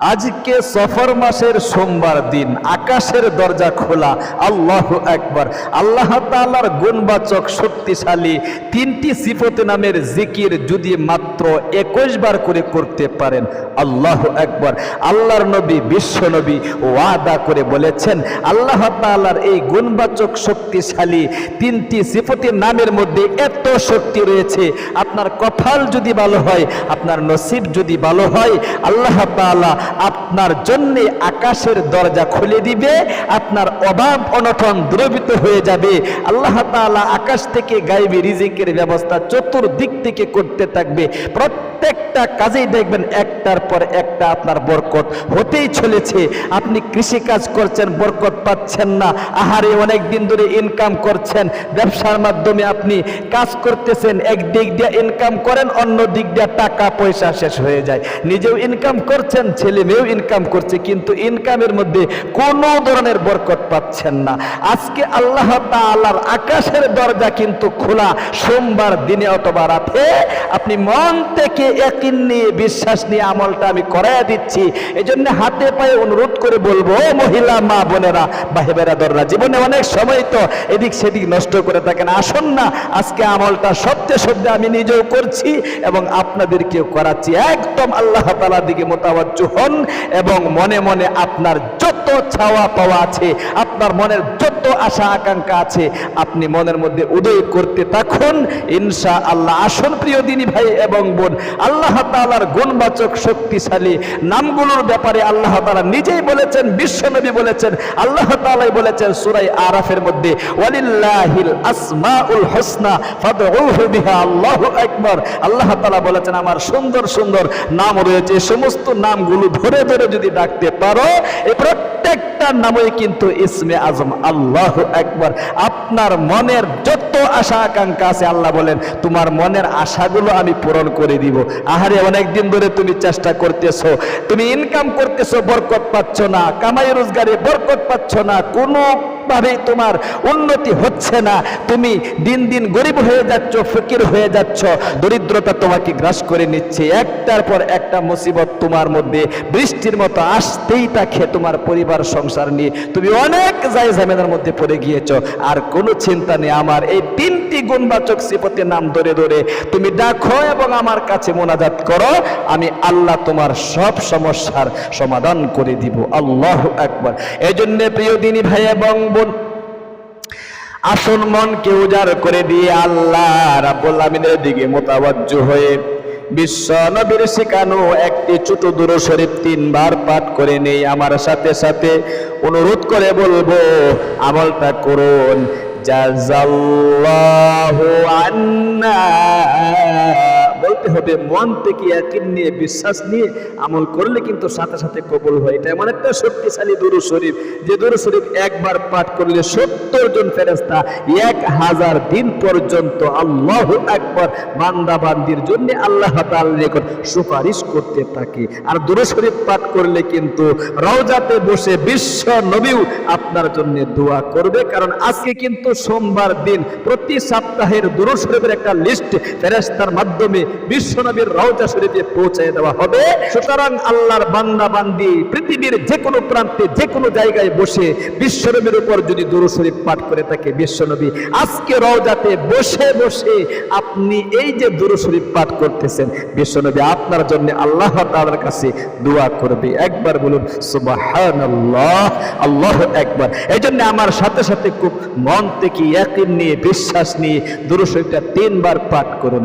আজকে সফর মাসের সোমবার দিন, আকাশের দরজা খোলা, আল্লাহ একবার আল্লাহ তালার গুণবাচক, শক্তিশালী তিনটি সিফত নামের জিকির যদি মাত্র একুশ বার করে করতে পারেন। আল্লাহ একবার আল্লাহর নবী, বিশ্ব নবী ওয়াদা করে বলেছেন, আল্লাহ তাআলার এই গুণবাচক শক্তিশালী তিনটি সিফতের নামের মধ্যে এত শক্তি রয়েছে, আপনার কপাল যদি ভালো হয়, আপনার নসিব যদি ভালো হয়, আল্লাহ তাআলা আপনার জন্য আকাশের দরজা খুলে দিবে, আপনার অভাব অনটন দ্রবিত হয়ে যাবে। আল্লাহ তাআলা আকাশ থেকে গাইবি রিজিকের ব্যবস্থা চতুর্দিক থেকে করতে থাকবে। প্রত্যেকটা কাজেই দেখবেন একটার পর একটা আপনার বরকত হতেই চলেছে। আপনি কৃষি কাজ করছেন, বরকত পাচ্ছেন না। আহারে, অনেক দিন ধরে ইনকাম করছেন। ব্যবসার মাধ্যমে আপনি কাজ করতেছেন, এক দিক দিয়ে ইনকাম করেন, অন্য দিক দিয়ে টাকা, পয়সা শেষ হয়ে যায়। নিজেও ইনকাম করছেন, ছেলে মেয়েও ইনকাম করছে, কিন্তু ইনকামের মধ্যে কোনো ধরনের বরকত পাচ্ছেন না। আজকে আল্লাহ তাআলার আকাশের দরজা কিন্তু খোলা। সোমবার দিনে অথবা রাতে আপনি মন থেকে একিন নিয়ে বিশ্বাস নিয়ে আমলটা আমি করাইয়া দিচ্ছি। এই জন্য হাতে পায়ে অনুরোধ করে বলব মহিলা, মা, বোনেরা বাহেবেরা দররা জীবনে অনেক সময় তো এদিক সেদিক নষ্ট করে থাকেন। আসুন না, আজকে আমলটা সত্যি সত্যি আমি নিজেও করছি এবং আপনাদেরকেও করাচ্ছি। একদম আল্লাহ তালার দিকে মোতাবজ্জ হন এবং মনে মনে আপনার যত ছাওয়া পাওয়া আছে, আপনার মনের যত আশা আকাঙ্ক্ষা আছে, আপনি মনের মধ্যে উদয় করতে থাকুন। ইনশা আল্লাহ আসুন প্রিয় দিনী ভাই এবং বোন আল্লাহ তাআলার গুণবাচক শক্তিশালী নামগুলোর ব্যাপারে আল্লাহ তালা নিজেই বলেছেন বিশ্বনবী বলেছেন, আল্লাহ তাআলাই বলেছেন সুরাই আরাফের মধ্যে, ওয়ালিল্লাহিল আসমাউল হুসনা বিহা, আল্লাহু আকবার। আল্লাহ তালা বলেছেন, আমার সুন্দর সুন্দর নাম রয়েছে সমস্ত নামগুলো ধরে ধরে যদি ডাকতে পারো, এই প্রত্যেকটা নামই কিন্তু ইসমে আজম, আল্লাহ একবার আপনার মনের যত আশা আকাঙ্ক্ষা আছে, আল্লাহ বলেন, তোমার মনের আশাগুলো আমি পূরণ করে দিব। আহারে অনেকদিন ধরে তুমি চেষ্টা করতেছ। তুমি ইনকাম করতেছ, বরকত পাচ্ছ না। কামাই রোজগারে বরকত পাচ্ছ না। কোনো ভাবে তোমার উন্নতি হচ্ছে না। তুমি দিন দিন গরিব হয়ে যাচ্ছ, ফকির হয়ে যাচ্ছ। দরিদ্রতা তোমাকে গ্রাস করে নিচ্ছে। একটার পর একটা মুসিবত তোমার মধ্যে বৃষ্টির মতো আসতেই থাকে তোমার পরিবার, সংসার নিয়ে। তুমি অনেক যায় ঝামেলার মধ্যে পড়ে গিয়েছ। আর কোনো চিন্তা নেই। আমার এই তিনটি গুণবাচক সিপতের নাম ধরে ধরে তুমি ডাকো এবং আমার কাছে মোনাজাত করো। আমি আল্লাহ তোমার সব সমস্যার সমাধান করে দিব। আল্লাহ একবার এই জন্য প্রিয় দিনী ভাই এবং বোন আসন মনকে উজাড় করে দিয়ে আল্লাহ রাব্বুল আমিনের দিকে মোতাবজ্জ হয়ে বিশ্ব নবীর শিখানো একটি ছোট দূর শরীফ তিনবার পাঠ করে নেই। আমার সাথে সাথে অনুরোধ করে বলব, আমলটা করুন। জাজাল্লাহু আন্না। বলতে হবে, মন থেকে একিন নিয়ে, বিশ্বাস নিয়ে আমল করলে কিন্তু সাথে সাথে কবল হয়। এটা এমন একটা শক্তিশালী দুরু শরীফ। যে দুরু শরীফ একবার পাঠ করলে সত্তর জন ফেরেস্তা এক হাজার দিন পর্যন্ত আল্লাহ একবার বান্দা বান্দির জন্য আল্লাহ তাআলার নিকট সুপারিশ করতে থাকে। আর দুরু শরীফ পাঠ করলে কিন্তু রওজাতে বসে বিশ্ব নবীও আপনার জন্য দোয়া করবে। কারণ আজকে কিন্তু সোমবার দিন, প্রতি সপ্তাহের দুরু শরীফের একটা লিস্ট ফেরেস্তার মাধ্যমে বিশ্বনবীর রওজা শরীফে পৌঁছে দেওয়া হবে। সুতরাং আল্লাহর বান্দা, বান্দি, পৃথিবীর যে কোনো প্রান্তে যে কোনো জায়গায় বসে বিশ্বনবীর উপর যদি দুরু শরীফ পাঠ করে থাকে বিশ্বনবী, আজকে রওজাতে বসে বসে আপনি এই যে দুরু শরীফ পাঠ করতেছেন, বিশ্বনবী আপনার জন্য আল্লাহ কাছে দোয়া করবে। একবার বলুন আল্লাহ একবার। এই জন্য আমার সাথে সাথে খুব মন থেকে নিয়ে, বিশ্বাস নিয়ে দুরু শরীফটা তিনবার পাঠ করুন।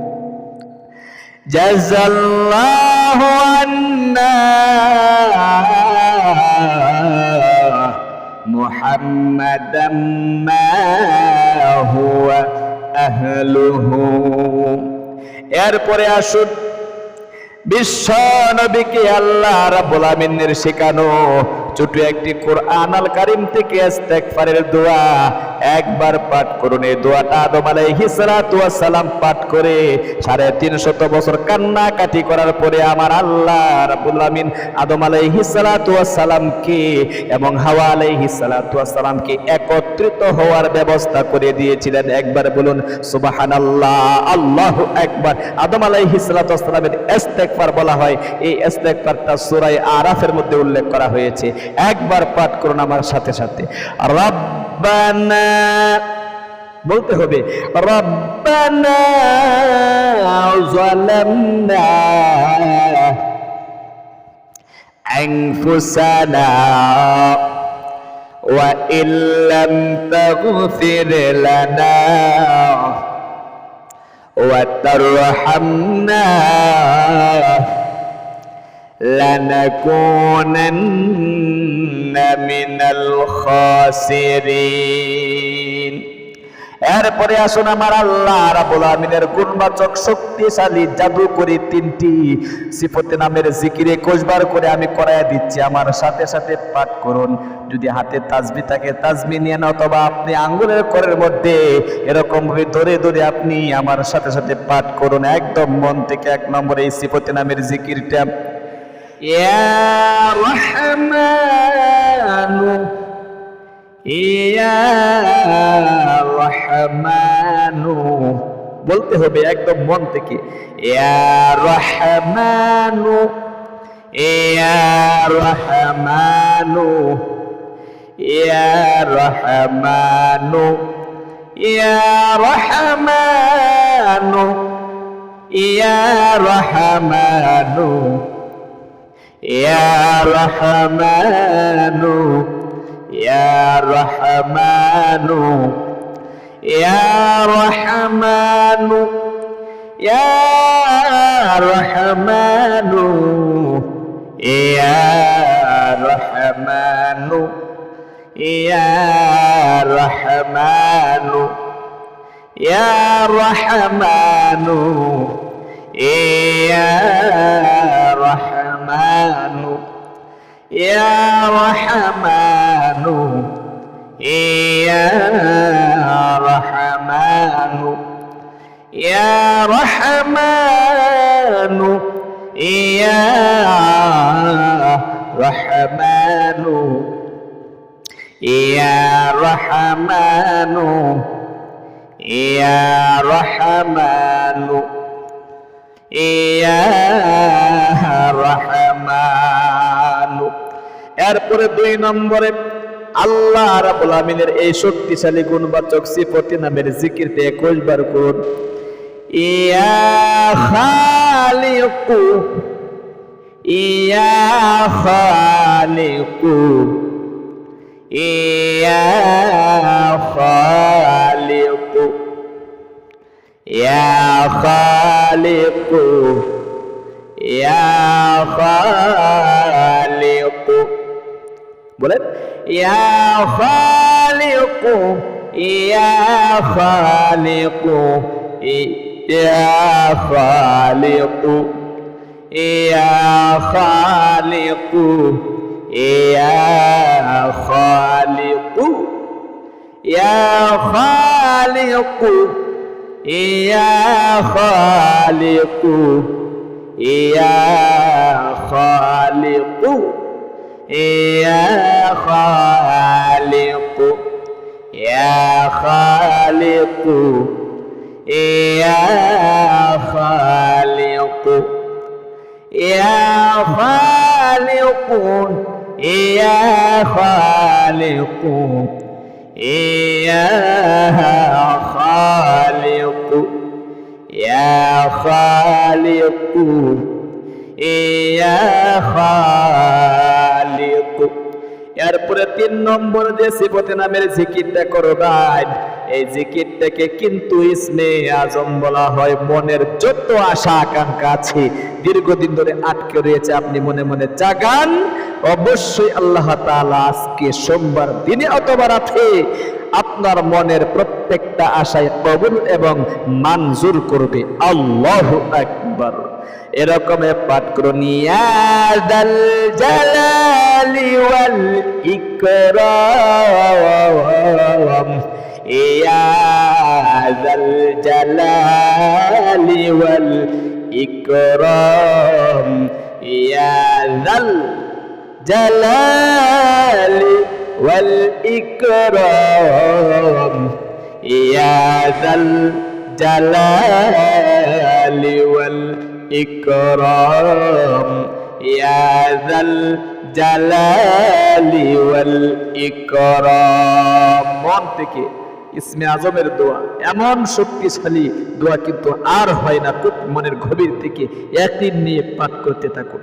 جزى الله عنا محمدا ما هو أهله এরপরে আসুন বিশ্ব নবীকে আল্লাহ রাব্বুল আমিনের শেখানো ছোট একটি কোরআন আল কারিম থেকে ইস্তেগফারের দোয়া একবার পাঠ করুন, এই দোয়াটা আদম ওয়াস সালাম পাঠ করে সাড়ে তিনশত বছর কান্নাকাটি করার পরে আমার আল্লাহ রাব্বুল আমিন আদম ওয়াস সালামকে এবং হাওয়া ওয়াস সালামকে একত্রিত হওয়ার ব্যবস্থা করে দিয়েছিলেন। একবার বলুন, সুবহানাল্লাহ, আল্লাহু আকবার আদম ওয়াস সালামের ইস্তেগফার বলা হয়। এই ইস্তেগফারটা সূরা আরাফের মধ্যে উল্লেখ করা হয়েছে। একবার পাঠ করুন আমার সাথে সাথে। রব্বানা বলতে হবে রব্বানা যালামনা أنفسنا وإن لم تغفر لنا وترحمنا لنكونن من الخاسرين এরপরে আসুন আমার আল্লাহ রাবুল আমিনের গুণবাচক শক্তিশালী জাদু করে তিনটি সিফতে নামের জিকিরে কোষবার করে আমি করাইয়া দিচ্ছি আমার সাথে সাথে পাঠ করুন যদি হাতে তাজবি থাকে তাজবি নিয়ে না অথবা আপনি আঙ্গুলের করের মধ্যে এরকম ভাবে ধরে ধরে আপনি আমার সাথে সাথে পাঠ করুন একদম মন থেকে এক নম্বর এই সিফতে নামের জিকিরটা ইয়া রহমানু ইয়া রহমানু বলতে হবে একদম মন থেকে। ইয়া রহমানু ইয়া রহমানু ইয়া রহমানু ইয়া রহমানু ইয়া রহমানু يا رحمن يا رحمن يا رحمن يا رحمن يا رحمن يا رحمن يا رحمن يا رحمن. يا رحمن. يا رحمن. يا رحمن. يا رحمن. يا رحمن. يا رحمن. এরপরে দুই নম্বরে আল্লাহ রাব্বুল আমিনের এই শক্তিশালী গুণবাচক সিফতি নামের জিকিরতে একুশ বার করুন। ইয়া খালিকু ইয়া يا خالق يا خالق বলেন يا خالق يا خالق يا خالق يا خالق يا خالق يا خالق ইয়া খালিকু ইয়া খালিকু ইয়া খালিকু ইয়া খালিকু ইয়া খালিকু ইয়া খালিকু খালিকু ইয়া খালিকু ইয়া খালিকু ইয়া খালিকু এরপরে তিন নম্বর যে সিফতে নামের জিকিরটা করবেন এই জিকিরটাকে কিন্তু ইসমে আজম বলা হয় মনের যত আশা আকাঙ্ক্ষা আছে, দীর্ঘদিন ধরে আটকে রয়েছে, আপনি মনে মনে জাগান। অবশ্যই আল্লাহ তাআলা আজকে সোমবার দিনে অথবা রাতে আপনার মনের প্রত্যেকটা আশায় কবুল এবং মানজুর করবে। আল্লাহ একবার এরকমে পাঠ করুন ইয়াদাল জালালি ওয়াল জালালি والإكرام يا ذا الجلال والإكرام يا ذا الجلال والإكرام মন থেকে ইসমে আজমের দোয়া এমন শক্তিশালী দোয়া কিন্তু আর হয় না খুব মনের গভীর থেকে একদিন নিয়ে পাঠ করতে থাকুন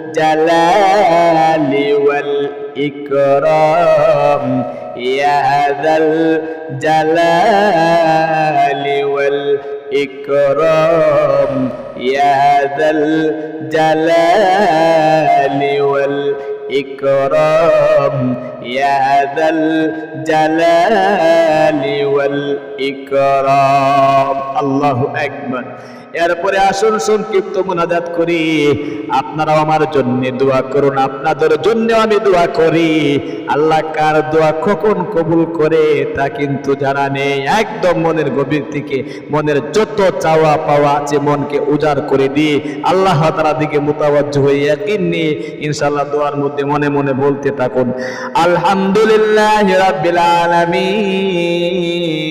الجلال والإكرام. يا ذا الجلال والإكرام. يا ذا الجلال والإكرام. يا ذا الجلال والإكرام. الله أكبر. এরপরে আসুন সংক্ষিপ্ত মোনাজাত করি। আপনারাও আমার জন্য দোয়া করুন, আপনাদের জন্য আমি দোয়া করি। আল্লাহ কার দোয়া কখন কবুল করে, তা কিন্তু জানা নেই। একদম মনের গভীর থেকে মনের যত চাওয়া পাওয়া আছে মনকে উজাড় করে দিয়ে আল্লাহ তারা দিকে মোতাবজ্জ হয়ে একদিন নিয়ে ইনশাল্লাহ দোয়ার মধ্যে মনে মনে বলতে থাকুন, আলহামদুলিল্লাহ রাব্বিল আলামিন।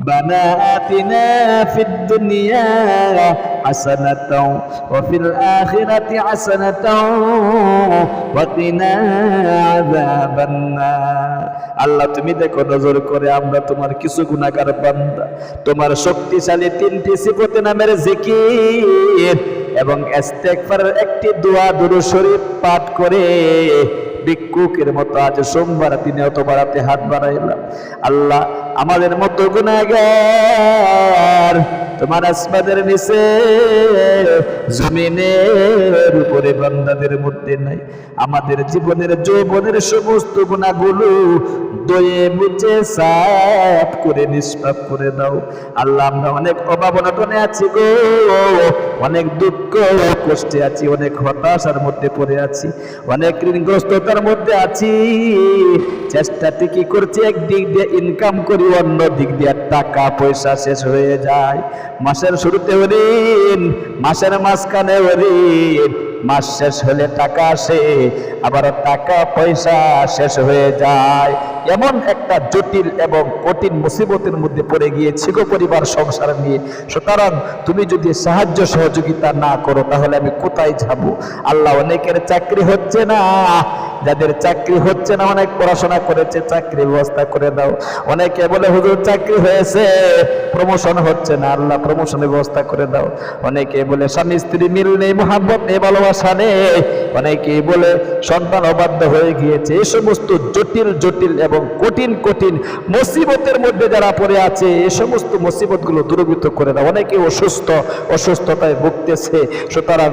ربنا آتنا في الدنيا حسنة وفي الآخرة حسنة وقنا عذاب النار আল্লাহ তুমি দেখো নজর করে আমরা তোমার কিছু গুণাগার বান্দা তোমার শক্তিশালী তিনটি সিফতে নামের জিকির এবং ইস্তেগফারের একটি দোয়া দুরূদ শরীফ পাঠ করে ভিক্ষুকের মতো আজ সোমবার দিনে অত বাড়াতে হাত বাড়াইলাম। আল্লাহ আমাদের মতো গুণাগার তোমার আসমানের নিচে, জমিনের উপরে বান্দাদের মধ্যে নাই। আমাদের জীবনের যৌবনের সমস্ত গুণাগুলো দয়ে মুচে সাফ করে, নিষ্পাপ করে দাও। আল্লাহ, আমরা অনেক অভাব অনটনে আছি গো। অনেক দুঃখ, কষ্টে আছি, অনেক হতাশার মধ্যে পড়ে আছি, অনেক ঋণগ্রস্ততার মধ্যে আছি। চেষ্টা ঠিকই করছি, একদিক দিয়ে ইনকাম করি, অন্য দিক দিয়ে টাকা পয়সা শেষ হয়ে যায়। মাসের শুরুতে ঋণ মাসের মাঝখানে ঋণ মাস শেষ হলে টাকা আসে, আবার টাকা পয়সা শেষ হয়ে যায়। এমন একটা জটিল এবং কঠিন মুসিবতের মধ্যে পড়ে গিয়েছি গো পরিবার, সংসার নিয়ে। সুতরাং তুমি যদি সাহায্য, সহযোগিতা না করো, তাহলে আমি কোথায় যাব? আল্লাহ অনেকের চাকরি হচ্ছে না। যাদের চাকরি হচ্ছে না, অনেক পড়াশোনা করেছে চাকরি ব্যবস্থা করে দাও। অনেকে বলে, হুজুর, চাকরি হয়েছে প্রমোশন হচ্ছে না, আল্লাহ প্রমোশনের ব্যবস্থা করে দাও। অনেকে বলে, স্বামী স্ত্রী মিল নেই মোহাম্মত নেই, ভালোবাসা নেই। অনেকে বলে, সন্তান অবাধ্য হয়ে গিয়েছে। এই সমস্ত জটিল জটিল এবং কঠিন কঠিন মুসিবতের মধ্যে যারা পড়ে আছে এই সমস্ত মুসিবতগুলো দূরীভূত করে দাও। অনেকে অসুস্থ, অসুস্থতায় ভুগতেছে। সুতরাং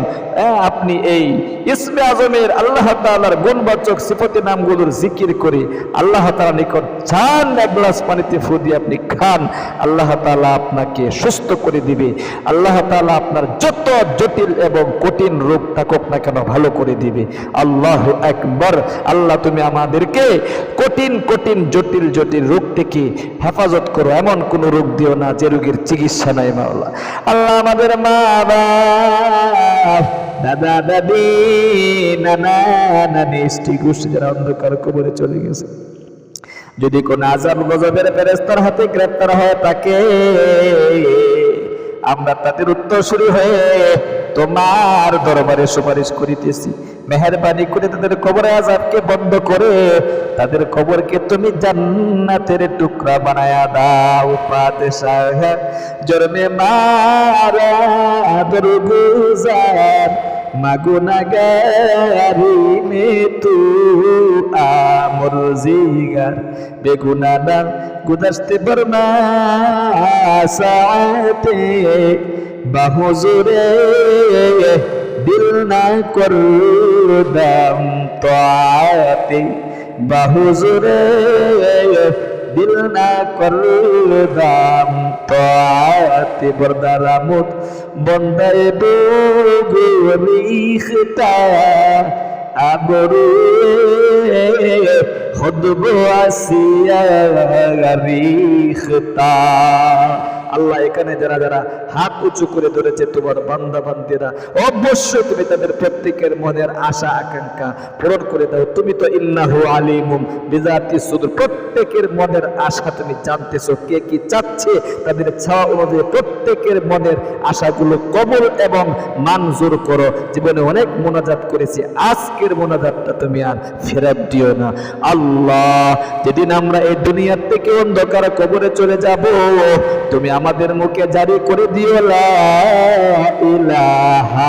আপনি এই ইসমে আজমের আল্লাহ তাআলার গুণবাচক সিফতি নামগুলোর জিকির করে, আল্লাহ তাআলা নিকট চান এক গ্লাস পানিতে ফু দিয়ে আপনি খান, আল্লাহ তাআলা আপনাকে সুস্থ করে দিবে। আল্লাহ তাআলা আপনার যত জটিল এবং কঠিন রোগ থাকুক না কেন ভালো করে দিবে। আল্লাহ একবার আল্লাহ তুমি আমাদেরকে কঠিন কঠিন, জটিল জটিল রোগ থেকে হেফাজত করো। এমন কোন রোগ দিও না যে রোগের চিকিৎসা নাই মাওলা। আল্লাহ আমাদের মা বাপ দাদা, দাদি, নানা, নানি, স্ত্রী অন্ধকার কবরে চলে গেছে। যদি কোন আজাব গজবের ফেরেস্তার হাতে গ্রেপ্তার হয় তাকে, আমরা তাদের উত্তর শুরু হয়ে তোমার দরবারে সুপারিশ করিতেছি। মেহরবানি করে তাদের কবরে আজাবকে বন্ধ করে, তাদের কবরকে তুমি জান্নাতের টুকরা বানায়া দাও পাদশাহ জরমে মারা দরগুজার মাগুনাগারি মে তু আমর জিগার। বেগুনা বেগুনাদা গুদস্তে বর্মা সাথে বাহুজুরে দিল না করদাম তাতে বাহুজুরে দিল না করদাম তাতে বরদারামত বন্দায় বগুরিখতা আবরু খুদব আসিয়া রিখতা আল্লাহ এখানে যারা যারা হাত উঁচু করে ধরেছে, তোমার বান্দা বান্দিরা অবশ্যই তুমি তাদের প্রত্যেকের মনের আশা, আকাঙ্ক্ষা পূরণ করে দাও। তুমি তো ইন্নাহু আলিমুম বিজাতি সুদূর। প্রত্যেকের মনের আশা তুমি জানতেছো, কে কি চাচ্ছে? তাদের ছাওয়া অনুযায়ী প্রত্যেকের মনের আশাগুলো কবল এবং মানজুর করো। জীবনে অনেক মোনাজাত করেছি, আজকের মোনাজাতটা তুমি আর ফেরত দিও না। আল্লাহ, যেদিন আমরা এই দুনিয়ার থেকে অন্ধকার কবরে চলে যাব, তুমি আমাদের মুখে জারি করে দিও লা ইলাহা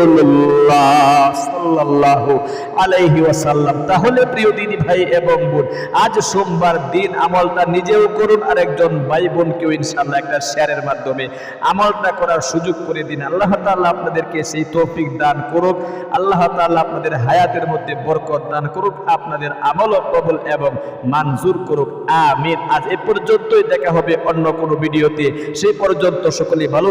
রাসূলুল্লাহ সাল্লাল্লাহু আলাইহি ওয়াসাল্লাম। তাহলে প্রিয় দিনী ভাই এবং বোন, আজ সোমবার দিন আমলটা নিজেও করুন আর একজন ভাই বোনকেও ইনশাআল্লাহ একটা শেয়ারের মাধ্যমে আমলটা করার সুযোগ করে দিন। আল্লাহ তাআলা আপনাদেরকে সেই তৌফিক দান করুক, আল্লাহ তাআলা আপনাদের হায়াতের মধ্যে বরকত দান করুক, আপনাদের আমল কবুল এবং মঞ্জুর করুক। আমিন। আজ এ পর্যন্তই দেখা হবে অন্য কোনো ভিডিওতে। সেই পর্যন্ত সকলে ভালো